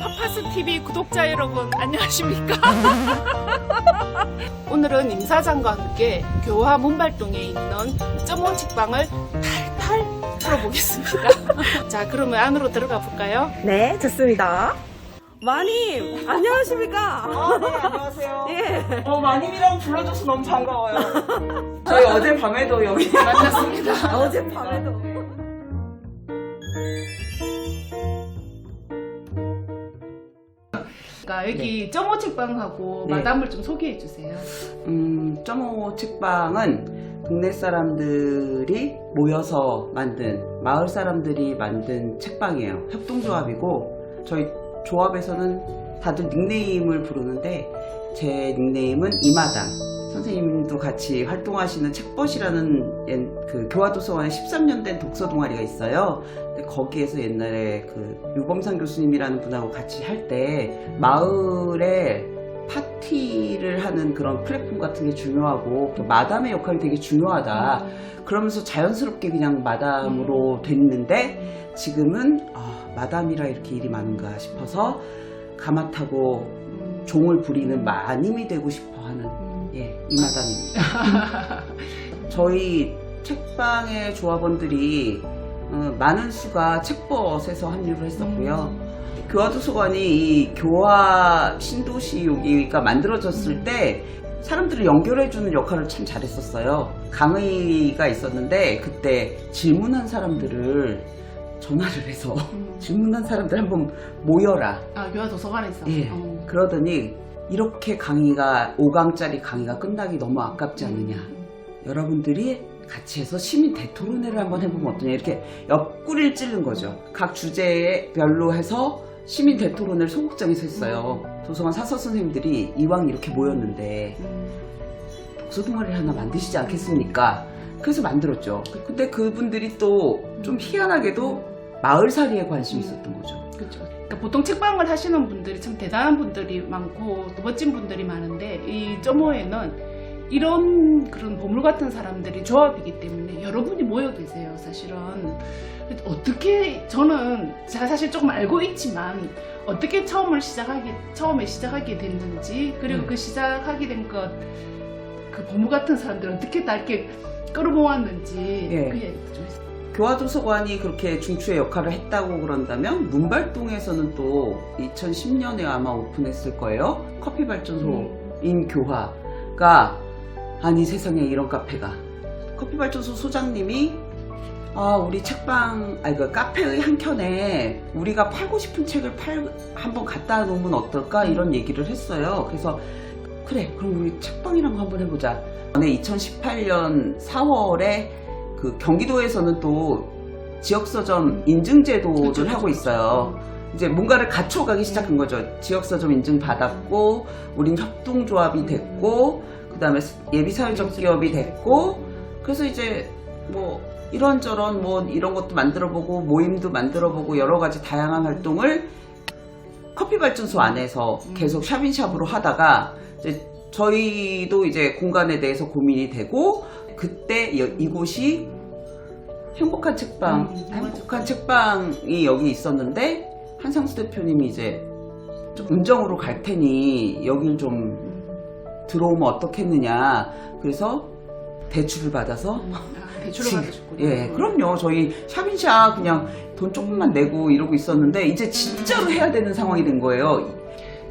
파파스 TV 구독자 여러분 안녕하십니까? 오늘은 임 사장과 함께 교화 문발동에 있는 점원 직방을 탈탈 털어보겠습니다. 자, 그러면 안으로 들어가 볼까요? 네, 좋습니다. 마님, 안녕하십니까? 아, 네, 안녕하세요. 예. 어, 마님이랑 불러줘서 너무 반가워요. 저희 어젯밤에도 여기. 만났습니다. 어젯밤에도. 그러니까 여기 점원 직방하고 네. 마담을 좀 소개해 주세요. 음, 점호 책방은 동네 사람들이 모여서 만든, 마을 사람들이 만든 책방이에요. 협동조합이고, 저희 조합에서는 다들 닉네임을 부르는데, 제 닉네임은 이마당. 선생님도 같이 활동하시는 책벗이라는 옛- 그 교화도서관에 13년 된 독서 동아리가 있어요. 거기에서 옛날에 그 유범상 교수님이라는 분하고 같이 할 때 마을에 파티를 하는 그런 플랫폼 같은 게 중요하고 또 마담의 역할이 되게 중요하다. 그러면서 자연스럽게 그냥 마담으로 됐는데 지금은 아, 마담이라 이렇게 일이 많은가 싶어서 가마 타고 음, 종을 부리는 마님이 되고 싶어 하는 음, 예, 이마담입니다. 저희 책방의 조합원들이 어, 많은 수가 책벗에서 합류를 했었고요. 음. 교화도서관이 이 교화 신도시 여기가 만들어졌을 때 사람들을 연결해주는 역할을 참 잘했었어요. 강의가 있었는데 그때 질문한 사람들을 전화를 해서 음. 질문한 사람들 한번 모여라. 아, 교화 도서관에서. 예. 어. 그러더니 이렇게 강의가 5강짜리 강의가 끝나기 너무 아깝지 않느냐. 여러분들이 같이 해서 시민 대토론회를 한번 해보면 어떠냐 이렇게 옆구리를 찌른 거죠. 각 주제별로 해서 시민 대토론회를 소극장에서 했어요. 도서관 사서 선생님들이 이왕 이렇게 모였는데 음, 독서 동아리를 하나 만드시지 않겠습니까? 그래서 만들었죠. 근데 그분들이 또 좀 희한하게도 마을살이에 관심이 있었던 거죠. 그렇죠. 그러니까 보통 책방을 하시는 분들이 참 대단한 분들이 많고 또 멋진 분들이 많은데 이 점호에는 이런 그런 보물 같은 사람들이 조합이기 때문에 여러분이 모여 계세요, 사실은. 어떻게 저는 제가 사실 조금 알고 있지만 어떻게 처음을 시작하게 처음에 시작하게 됐는지 그리고 음. 그 시작하게 된 것 그 보물 같은 사람들 어떻게 다 이렇게 끌어모았는지 예. 그 얘기 좀 해주세요. 교화도서관이 그렇게 중추의 역할을 했다고 그런다면 문발동에서는 또 2010년에 아마 오픈했을 거예요. 커피 발전소인 교화가 아니 세상에 이런 카페가 커피 발전소 소장님이 아 우리 책방 아니 그 카페의 한 켠에 우리가 팔고 싶은 책을 팔 한번 갖다 놓으면 어떨까 이런 얘기를 했어요. 그래서 그래 그럼 우리 책방이랑 한번 해보자. 네, 2018년 4월에 그 경기도에서는 또 지역서점 인증 제도를 그렇죠, 하고 그렇죠. 있어요. 이제 뭔가를 갖춰가기 시작한 거죠. 지역서점 인증 받았고, 우린 협동조합이 됐고, 그 다음에 예비 사회적 기업이 됐고, 그래서 이제 뭐 이런저런 뭐 이런 것도 만들어보고, 모임도 만들어보고, 여러 가지 다양한 활동을 커피 발전소 안에서 음. 계속 샵인샵으로 하다가, 이제 저희도 이제 공간에 대해서 고민이 되고, 그때 이- 이곳이 행복한 책방, 음, 행복한 책방이 여기 있었는데 한상수 대표님이 이제 좀 운정으로 갈 테니 여길 좀 들어오면 어떻겠느냐. 그래서 대출을 받아서 아, 대출을 받으셨군요. 예, 그럼요. 저희 샵인샵 그냥 돈 조금만 내고 이러고 있었는데 이제 진짜로 해야 되는 상황이 된 거예요.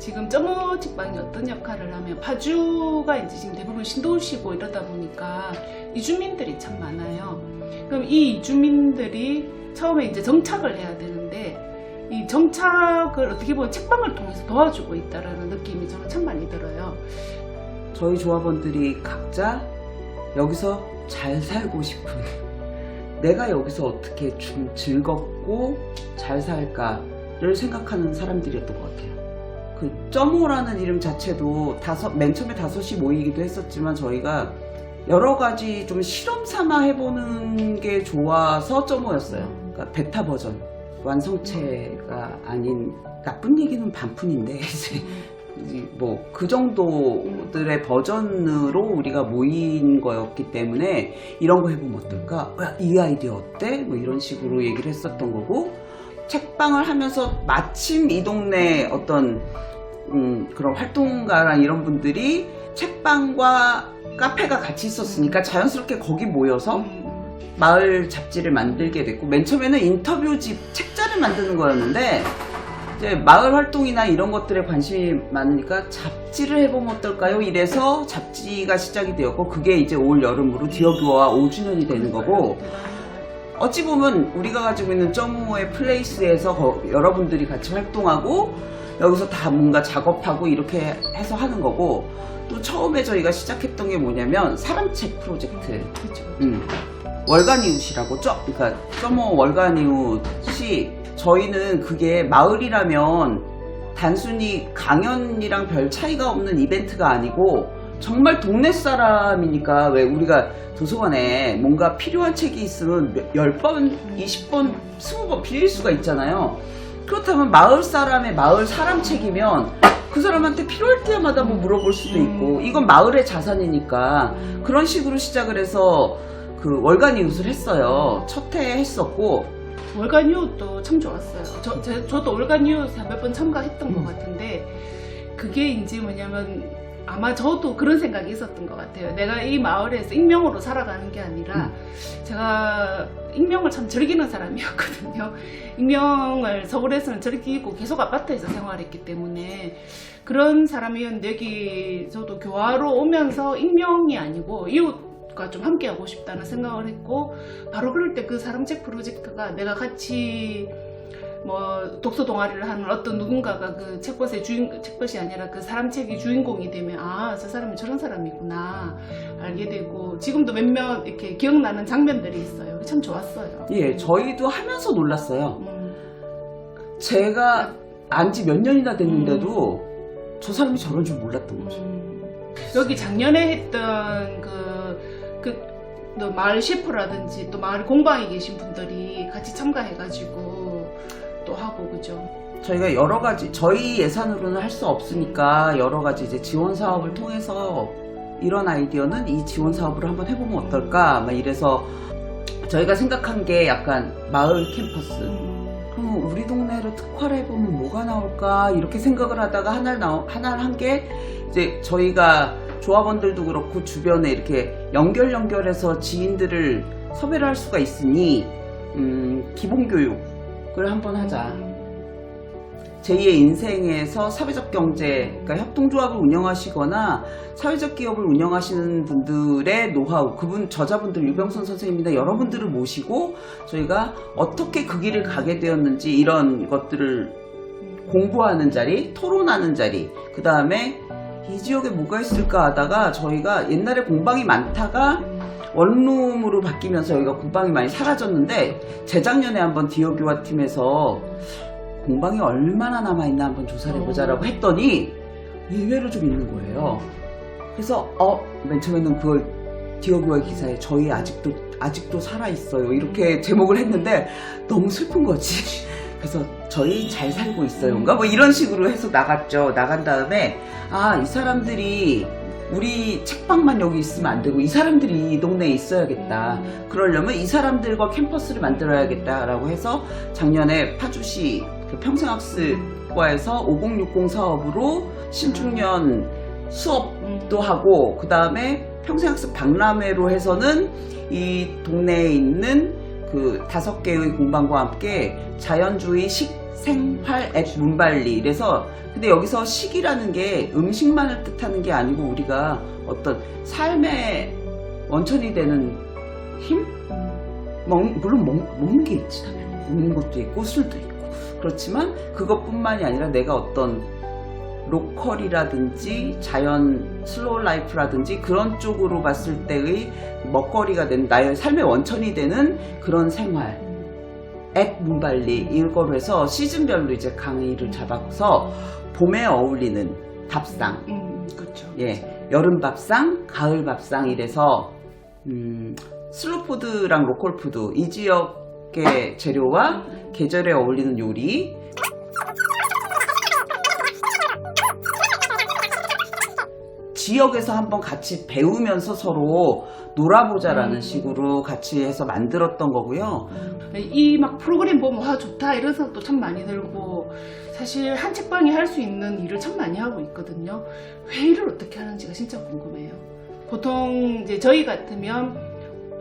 지금 점호 직방이 어떤 역할을 하면 파주가 이제 지금 대부분 신도시고 이러다 보니까 이주민들이 참 많아요. 그럼 이 이주민들이 처음에 이제 정착을 해야 되는데 이 정착을 어떻게 보면 책방을 통해서 도와주고 있다라는 느낌이 저는 참 많이 들어요. 저희 조합원들이 각자 여기서 잘 살고 싶은 내가 여기서 어떻게 좀 즐겁고 잘 살까를 생각하는 사람들이었던 것 같아요. 그 점호라는 이름 자체도 다섯 맨 처음에 다섯이 모이기도 했었지만 저희가 여러 가지 좀 실험 삼아 해보는 게 좋아서 점호였어요. 그러니까 베타 버전 완성체가 아닌 나쁜 얘기는 반푼인데 이제 뭐그 정도들의 버전으로 우리가 모인 거였기 때문에 이런 거 해보면 어떨까? 야, 이 아이디어 어때? 뭐 이런 식으로 얘기를 했었던 거고 책방을 하면서 마침 이 동네 어떤 음, 그런 활동가랑 이런 분들이 책방과 카페가 같이 있었으니까 자연스럽게 거기 모여서 음, 마을 잡지를 만들게 됐고 맨 처음에는 인터뷰집 책자를 만드는 거였는데 이제 마을 활동이나 이런 것들에 관심이 많으니까 잡지를 해보면 어떨까요? 이래서 잡지가 시작이 되었고 그게 이제 올 여름으로 디어교와 5주년이 되는 거고 어찌 보면 우리가 가지고 있는 점오의 플레이스에서 거- 여러분들이 같이 활동하고 여기서 다 뭔가 작업하고 이렇게 해서 하는 거고 또 처음에 저희가 시작했던 게 뭐냐면 사람책 프로젝트 그렇죠. 음. 월간 이웃이라고 쩌, 그러니까 점오 월간 이웃이 저희는 그게 마을이라면 단순히 강연이랑 별 차이가 없는 이벤트가 아니고 정말 동네 사람이니까 왜 우리가 도서관에 뭔가 필요한 책이 있으면 몇- 10번, 20번, 20번 빌릴 수가 있잖아요. 그렇다면 마을 사람의 마을 사람 책이면 그 사람한테 필요할 때마다 뭐 물어볼 수도 있고 이건 마을의 자산이니까 그런 식으로 시작을 해서 그 월간 이웃을 했어요. 첫해 했었고 월간 이웃도 참 좋았어요. 저, 제- 저도 월간 이웃에 몇번 참가했던 것 같은데 그게 이제 뭐냐면 아마 저도 그런 생각이 있었던 것 같아요. 내가 이 마을에서 익명으로 살아가는 게 아니라 제가 익명을 참 즐기는 사람이었거든요. 익명을 서울에서는 즐기고 계속 아파트에서 생활했기 때문에 그런 사람이었는데 여기 저도 교화로 오면서 익명이 아니고 이웃과 좀 함께 하고 싶다는 생각을 했고 바로 그럴 때 그 사람책 프로젝트가 내가 같이 뭐 독서 동아리를 하는 어떤 누군가가 그 책벗의 주인 책벗이 아니라 그 사람 책이 주인공이 되면 아 저 사람이 저런 사람이구나 알게 되고 지금도 몇몇 이렇게 기억나는 장면들이 있어요. 참 좋았어요. 예 저희도 하면서 놀랐어요. 음, 제가 안 지 몇 년이나 됐는데도 저 사람이 저런 줄 몰랐던 거죠. 음. 여기 작년에 했던 그, 그, 또 마을 셰프라든지 또 마을 공방에 계신 분들이 같이 참가해가지고 또 하고, 그죠? 저희가 여러 가지 저희 예산으로는 할 수 없으니까 여러 가지 이제 지원 사업을 통해서 이런 아이디어는 이 지원 사업으로 한번 해보면 어떨까? 막 이래서 저희가 생각한 게 약간 마을 캠퍼스. 그럼 우리 동네로 특화를 해보면 뭐가 나올까? 이렇게 생각을 하다가 하나를 나오, 하나를 한 게 이제 저희가 조합원들도 그렇고 주변에 이렇게 연결 연결해서 지인들을 섭외를 할 수가 있으니 음, 기본 교육 을 한번 하자. 제2의 인생에서 사회적 경제, 그러니까 협동조합을 운영하시거나 사회적 기업을 운영하시는 분들의 노하우, 그분 저자분들 유병선 선생님이나 여러분들을 모시고 저희가 어떻게 그 길을 가게 되었는지 이런 것들을 공부하는 자리, 토론하는 자리, 그 다음에 이 지역에 뭐가 있을까 하다가 저희가 옛날에 공방이 많다가 원룸으로 바뀌면서 여기가 공방이 많이 사라졌는데 재작년에 한번 디어교화 팀에서 공방이 얼마나 남아있나 한번 조사를 해보자라고 했더니 의외로 좀 있는 거예요. 그래서 어, 맨 처음에는 그걸 디어교화 기사에 저희 아직도 아직도 살아있어요 이렇게 제목을 했는데 너무 슬픈 거지. 그래서 저희 잘 살고 있어요인가 뭐 이런 식으로 해서 나갔죠. 나간 다음에 아 이 사람들이 우리 책방만 여기 있으면 안 되고 이 사람들이 이 동네에 있어야겠다. 그러려면 이 사람들과 캠퍼스를 만들어야겠다라고 해서 작년에 파주시 그 평생학습과에서 5060 사업으로 신중년 수업도 하고 그 다음에 평생학습 박람회로 해서는 이 동네에 있는 그 다섯 개의 공방과 함께 자연주의 식 생활 앱 문발리. 이래서 근데 여기서 식이라는 게 음식만을 뜻하는 게 아니고 우리가 어떤 삶의 원천이 되는 힘? 먹, 물론 먹, 먹는 게 있지 당연히. 먹는 것도 있고 술도 있고. 그렇지만 그것뿐만이 아니라 내가 어떤 로컬이라든지 자연 슬로우 라이프라든지 그런 쪽으로 봤을 때의 먹거리가 된 나의 삶의 원천이 되는 그런 생활 앱 문발리 이거로 해서 시즌별로 이제 강의를 잡아서 봄에 어울리는 밥상 음, 그렇죠. 예, 여름 밥상, 가을 밥상 이래서 음, 슬로푸드랑 로컬푸드 이 지역의 재료와 계절에 어울리는 요리 지역에서 한번 같이 배우면서 서로 놀아보자라는 음. 식으로 같이 해서 만들었던 거고요. 이 막 프로그램 보면 와 좋다 이런 생각도 참 많이 들고 사실 한 책방이 할 수 있는 일을 참 많이 하고 있거든요. 회의를 어떻게 하는지가 진짜 궁금해요. 보통 이제 저희 같으면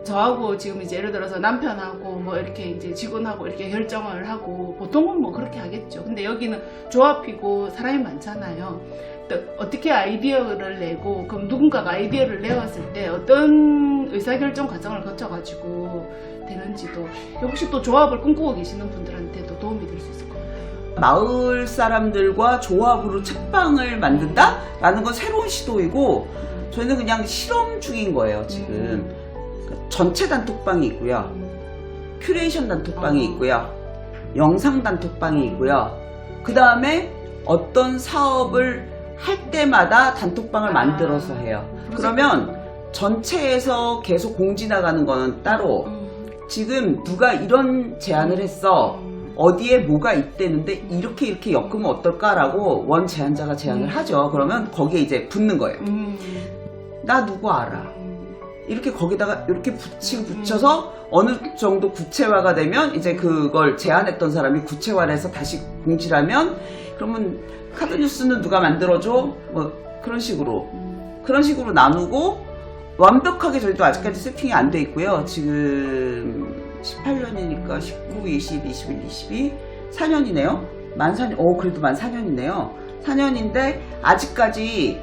저하고 지금 이제 예를 들어서 남편하고 뭐 이렇게 이제 직원하고 이렇게 결정을 하고 보통은 뭐 그렇게 하겠죠. 근데 여기는 조합이고 사람이 많잖아요. 또 어떻게 아이디어를 내고 그럼 누군가가 아이디어를 내왔을 때 어떤 의사결정 과정을 거쳐가지고 되는지도 혹시 또 조합을 꿈꾸고 계시는 분들한테도 도움이 될 수 있을 것 같아요. 마을 사람들과 조합으로 책방을 만든다라는 건 새로운 시도이고 저희는 그냥 실험 중인 거예요 지금 그러니까 전체 단톡방이 있고요 큐레이션 단톡방이 어. 있고요 영상 단톡방이 있고요 그 다음에 어떤 사업을 할 때마다 단톡방을 아. 만들어서 해요 그러면 전체에서 계속 공지 나가는 거는 따로 음, 지금 누가 이런 제안을 했어 음, 어디에 뭐가 있대는데 이렇게 이렇게 엮으면 어떨까라고 원 제안자가 제안을 음. 하죠. 그러면 거기에 이제 붙는 거예요. 음, 나 누구 알아. 음, 이렇게 거기다가 이렇게 붙이고 붙여서 어느 정도 구체화가 되면 이제 그걸 제안했던 사람이 구체화를 해서 다시 공지를 하면 그러면 카드 뉴스는 누가 만들어줘? 뭐 그런 식으로 음. 그런 식으로 나누고 완벽하게 저희도 아직까지 세팅이 안 돼 있고요. 지금 18년이니까 19, 20, 21, 22, 4년이네요. 만 4년, 오, 그래도 만 4년이네요. 4년인데 아직까지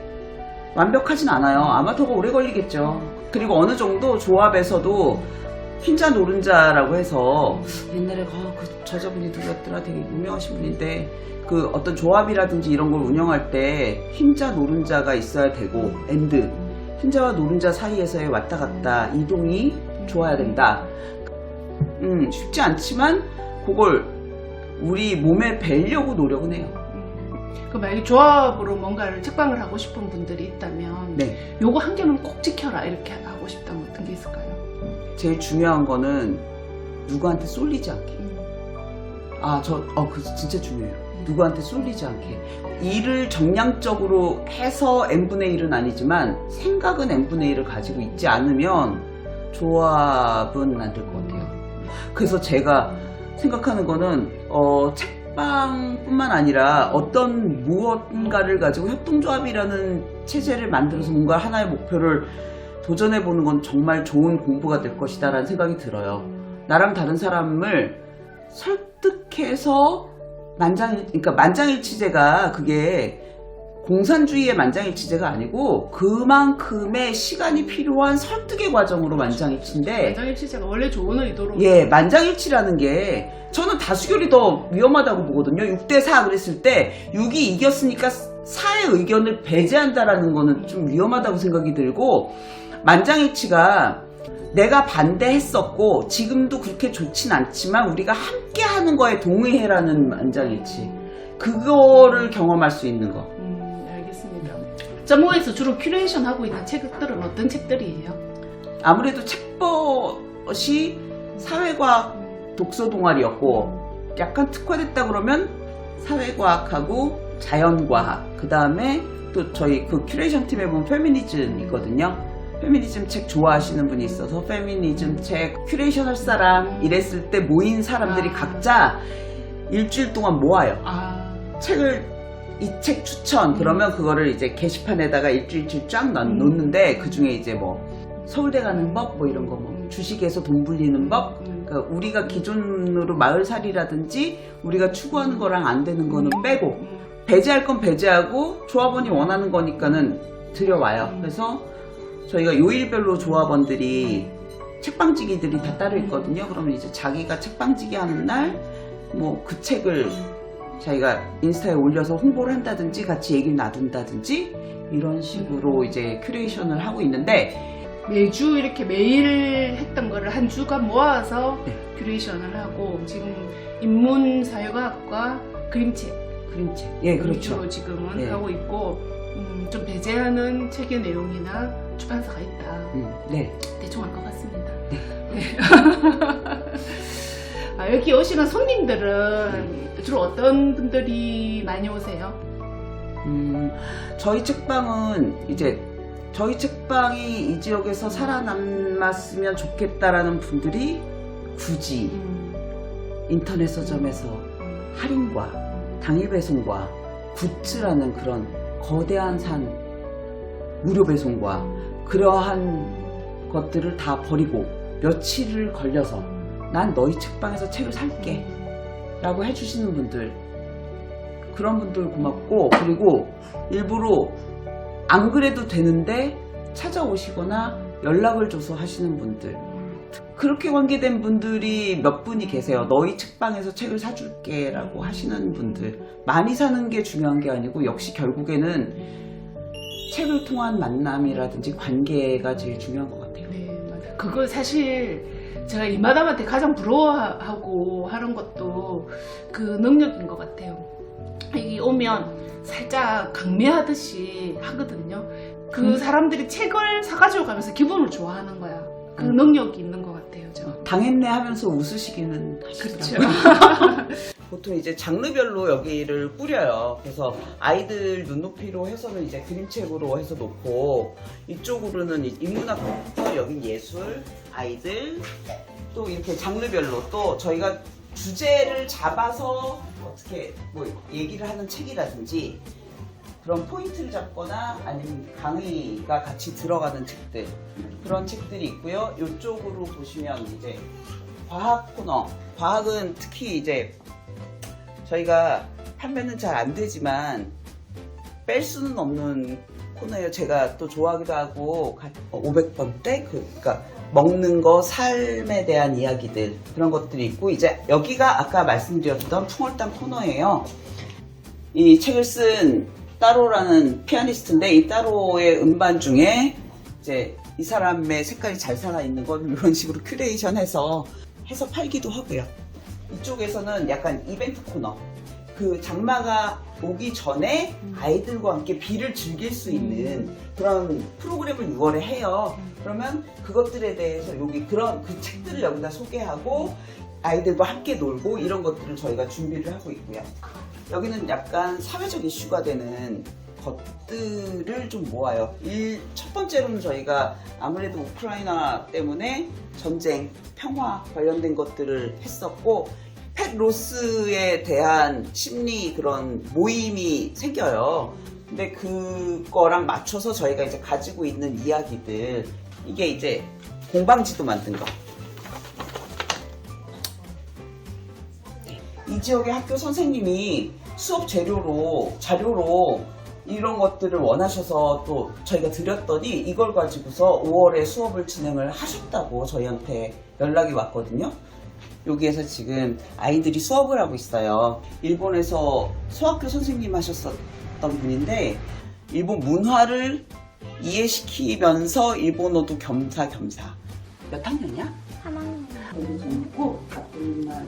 완벽하진 않아요. 아마 더 오래 걸리겠죠. 그리고 어느 정도 조합에서도 흰자 노른자라고 해서 옛날에 아, 그 저자분이 누구였더라 되게 유명하신 분인데 그 어떤 조합이라든지 이런 걸 운영할 때 흰자 노른자가 있어야 되고 엔드 흰자와 노른자 사이에서의 왔다 갔다 이동이 좋아야 된다. 음 쉽지 않지만 그걸 우리 몸에 배려고 노력은 해요. 그 만약에 조합으로 뭔가를 책방을 하고 싶은 분들이 있다면 네. 요거 한 개는 꼭 지켜라 이렇게 하고 싶다면 어떤 게 있을까요? 제일 중요한 거는 누구한테 쏠리지 않게. 음, 아, 저, 어, 그 진짜 중요해요. 누구한테 쏠리지 않게. 일을 정량적으로 해서 n분의 1은 아니지만 생각은 n분의 1을 가지고 있지 않으면 조합은 안 될 것 같아요. 그래서 제가 생각하는 거는, 어, 책방뿐만 아니라 어떤 무언가를 가지고 협동조합이라는 체제를 만들어서 뭔가 하나의 목표를 도전해보는 건 정말 좋은 공부가 될 것이다 라는 생각이 들어요. 나랑 다른 사람을 설득해서 만장, 그러니까 만장일치제가 그게 공산주의의 만장일치제가 아니고 그만큼의 시간이 필요한 설득의 과정으로 만장일치인데 만장일 시제가 원래 좋은 의도로 예, 만장일치라는 게 저는 다수결이 더 위험하다고 보거든요. 6대4 그랬을 때 6이 이겼으니까 4의 의견을 배제한다라는 거는 좀 위험하다고 생각이 들고 만장일치가 내가 반대했었고 지금도 그렇게 좋진 않지만 우리가 함께 하는 거에 동의해라는 만장일치. 그거를 경험할 수 있는 거. 음, 알겠습니다. 점호에서 주로 큐레이션 하고 있는 책들은 어떤 책들이에요? 아무래도 책벗이 사회과학 독서 동아리였고 약간 특화됐다 그러면 사회과학하고 자연과학 그 다음에 또 저희 그 큐레이션 팀에 보면 페미니즘 있거든요 페미니즘 책 좋아하시는 분이 있어서 페미니즘 책 큐레이션 할 사람 이랬을 때 모인 사람들이 아. 각자 일주일 동안 모아요. 아, 책을 이 책 추천 그러면 그거를 이제 게시판에다가 일주일치 쫙 놔- 음. 놓는데 그 중에 이제 뭐 서울대 가는 법 뭐 이런 거 뭐 주식에서 돈 불리는 법? 음, 그러니까 우리가 기존으로 마을살이라든지 우리가 추구하는 거랑 안 되는 거는 빼고 음, 배제할 건 배제하고 조합원이 원하는 거니까는 들여와요. 음. 그래서 저희가 요일별로 조합원들이 책방지기들이 다 따로 있거든요. 그러면 이제 자기가 책방지기 하는 날 뭐 그 책을 자기가 인스타에 올려서 홍보를 한다든지 같이 얘기를 나눈다든지 이런 식으로 이제 큐레이션을 하고 있는데 매주 이렇게 매일 했던 거를 한 주간 모아서 네. 큐레이션을 하고 지금 인문 사회과학과 그림책 그림책 예 그렇죠. 지금은 네. 하고 있고 음, 좀 배제하는 책의 내용이나 출판사가 있다. 음, 네. 대충 알 것 같습니다. 네. 아, 여기 오시는 손님들은 주로 어떤 분들이 많이 오세요? 음, 저희 책방은 이제 저희 책방이 이 지역에서 살아남았으면 좋겠다라는 분들이 굳이 음, 인터넷 서점에서 할인과 당일 배송과 굿즈라는 그런 거대한 산 무료 배송과 그러한 것들을 다 버리고 며칠을 걸려서 난 너희 책방에서 책을 살게 라고 해주시는 분들 그런 분들 고맙고 그리고 일부러 안 그래도 되는데 찾아오시거나 연락을 줘서 하시는 분들 그렇게 관계된 분들이 몇 분이 계세요. 너희 책방에서 책을 사줄게 라고 하시는 분들. 많이 사는 게 중요한 게 아니고 역시 결국에는 책을 통한 만남이라든지 관계가 제일 중요한 것 같아요. 네, 맞아요. 그거 사실 제가 이 마담한테 가장 부러워하고 하는 것도 그 능력인 것 같아요. 여기 오면 살짝 강매하듯이 하거든요. 그 음. 사람들이 책을 사가지고 가면서 기분을 좋아하는 거야. 그 음. 능력이 있는 것 같아요, 저. 당했네 하면서 웃으시기는 그렇죠. 하시더라고요. 보통 이제 장르별로 여기를 꾸려요. 그래서 아이들 눈높이로 해서는 이제 그림책으로 해서 놓고 이쪽으로는 이- 인문학부터 여긴 예술, 아이들 또 이렇게 장르별로 또 저희가 주제를 잡아서 어떻게 뭐 얘기를 하는 책이라든지 그런 포인트를 잡거나 아니면 강의가 같이 들어가는 책들 그런 책들이 있고요. 이쪽으로 보시면 이제 과학 코너. 과학은 특히 이제 저희가 판매는 잘 안 되지만 뺄 수는 없는 코너예요. 제가 또 좋아하기도 하고 500번대 그, 그러니까 먹는 거, 삶에 대한 이야기들 그런 것들이 있고 이제 여기가 아까 말씀드렸던 풍월당 코너예요. 이 책을 쓴 따로라는 피아니스트인데 이 따로의 음반 중에 이제 이 사람의 색깔이 잘 살아 있는 걸 이런 식으로 큐레이션해서 해서 팔기도 하고요. 이쪽에서는 약간 이벤트 코너. 그 장마가 오기 전에 아이들과 함께 비를 즐길 수 있는 그런 프로그램을 6월에 해요. 그러면 그것들에 대해서 여기 그런 그 책들을 여기다 소개하고 아이들과 함께 놀고 이런 것들을 저희가 준비를 하고 있고요. 여기는 약간 사회적 이슈가 되는 것들을 좀 모아요. 일, 첫 번째로는 저희가 아무래도 우크라이나 때문에 전쟁, 평화 관련된 것들을 했었고, 펫 로스에 대한 심리 그런 모임이 생겨요. 근데 그거랑 맞춰서 저희가 이제 가지고 있는 이야기들, 이게 이제 공방지도 만든 거. 이 지역의 학교 선생님이 수업 재료로, 자료로 이런 것들을 원하셔서 또 저희가 드렸더니 이걸 가지고서 5월에 수업을 진행을 하셨다고 저희한테 연락이 왔거든요. 여기에서 지금 아이들이 수업을 하고 있어요. 일본에서 소학교 선생님 하셨었던 분인데 일본 문화를 이해시키면서 일본어도 겸사겸사. 몇 학년이야? 3학년 너무 재밌고 같은 날